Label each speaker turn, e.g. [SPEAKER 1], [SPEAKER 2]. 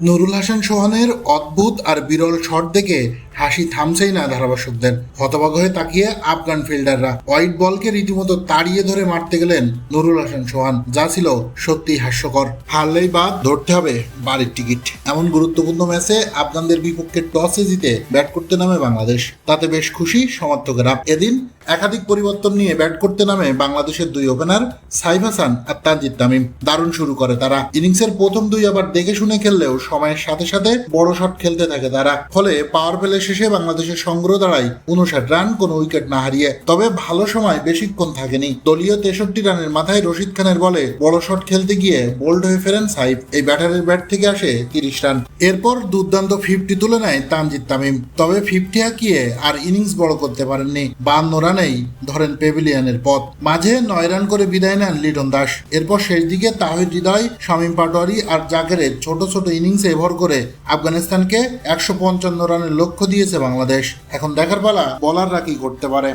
[SPEAKER 1] নুরুল হাসান সোহানের অদ্ভুত আর বিরল শট দেখে হাসি থামছেই না ধারাভাষ্যকদের হতবাক হয়ে তাকিয়ে আফগান ফিল্ডাররা। হোয়াইট বলকে রীতিমতো তাড়িয়ে ধরে মারতে গেলেন নুরুল হাসান সোহান, যা ছিল সত্যি হাস্যকর। হারলেই বাদ ধরতে হবে বাড়ির টিকিট। এমন গুরুত্বপূর্ণ ম্যাচে আফগানদের বিপক্ষে টসে জিতে ব্যাট করতে নামে বাংলাদেশ। তাতে বেশ খুশি সমর্থকেরা। এদিন একাধিক পরিবর্তন নিয়ে ব্যাট করতে নামে বাংলাদেশের দুই ওপেনার সাইফ হাসান আর তানজিদ তামিম। দারুণ শুরু করে তারা। ইনিংসের প্রথম দুই আবার দেখে শুনে খেললেও সময়ের সাথে সাথে বড় শট খেলতে থাকে তারা। ফলে পাওয়ার প্লে শেষে বাংলাদেশের সংগ্রহ দাঁড়ায় উনষাট রান, কোনো উইকেট না হারিয়ে। তবে ভালো সময় বেশিক্ষণ থাকেনি। দলীয় তেষট্টি রানের মাথায় রশিদ খানের বলে বড় শট খেলতে গিয়ে বোল্ড হয়ে ফেরেন সাইফ। এই ব্যাটারের ব্যাট থেকে আসে তিরিশ রান। এরপর দুর্দান্ত ফিফটি তুলে নেয় তানজিদ তামিম। তবে ফিফটি হাঁকিয়ে আর ইনিংস বড় করতে পারেননি। বান্ন রানেই ধরেন পেভিলিয়ানের পথ। মাঝে নয় রান করে বিদায় নেন লিটন দাস। এরপর শেষ দিকে তাহিদ হৃদয়, শামীম পাটোয়ারি আর জাকেরের ছোট ছোট ইনিংসে ভর করে আফগানিস্তানকে একশো পঞ্চান্ন রানের লক্ষ্য দিয়েছে বাংলাদেশ। এখন দেখার পালা বলাররা কি করতে পারে?